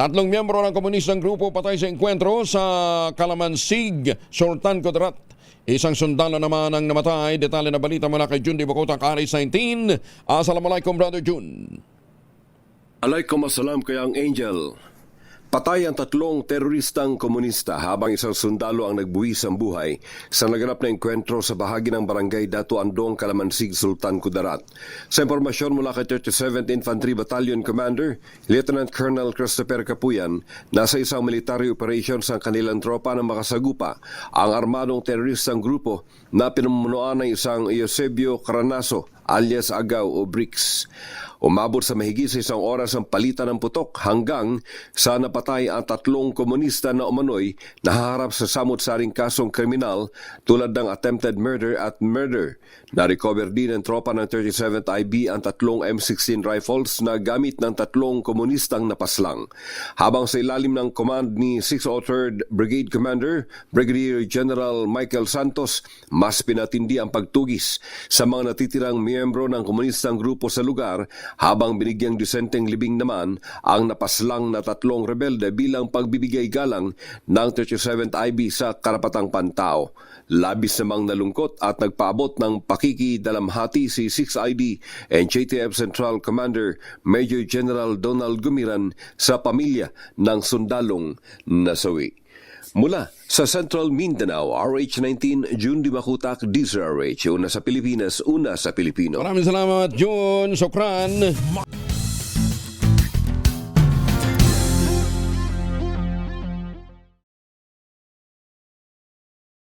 Tatlong miyembro ng komunistang grupo patay sa enkwentro sa Kalamansig, Sultan Kudarat. Isang sundalo naman ang namatay. Detalye na balita mula kay Jun Di Bacota, Karis 19. Assalamualaikum, Brother Jun. Alaikum assalam kay ang Angel. Patay ang tatlong teroristang komunista habang isang sundalo ang nagbuwis ang buhay sa naganap na enkwentro sa bahagi ng barangay Datu Andong, Kalamansig, Sultan Kudarat. Sa impormasyon mula kay 37th Infantry Battalion Commander, Lieutenant Colonel Christopher Capuyan, nasa isang military operations ang kanilang tropa na makasagupa ang armadong teroristang grupo na pinamumunuan ng isang Eusebio Caranaso alias Agaw o Bricks. Umabot sa mahigit sa isang oras ang palitan ng putok hanggang sa napatay ang tatlong komunista na umano'y nahaharap sa samot-saring kasong kriminal tulad ng attempted murder at murder. Na-recover din ng tropa ng 37th IB ang tatlong M16 rifles na gamit ng tatlong komunistang napaslang. Habang sa ilalim ng command ni 603rd Brigade Commander Brigadier General Michael Santos, mas pinatindi ang pagtugis sa mga natitirang miyembro ng komunistang grupo sa lugar habang binigyang disenteng libing naman ang napaslang na tatlong rebelde bilang pagbibigay galang ng 37th IB sa karapatang pantao. Labis namang nalungkot at nagpaabot ng pakikidalamhati si 6ID and JTF Central Commander Major General Donald Gumiran sa pamilya ng sundalong nasawi. Mula sa Central Mindanao, RH19, June Dimakutak, DZRH, una sa Pilipinas, una sa Pilipino. Maraming salamat, Jun. Sokran.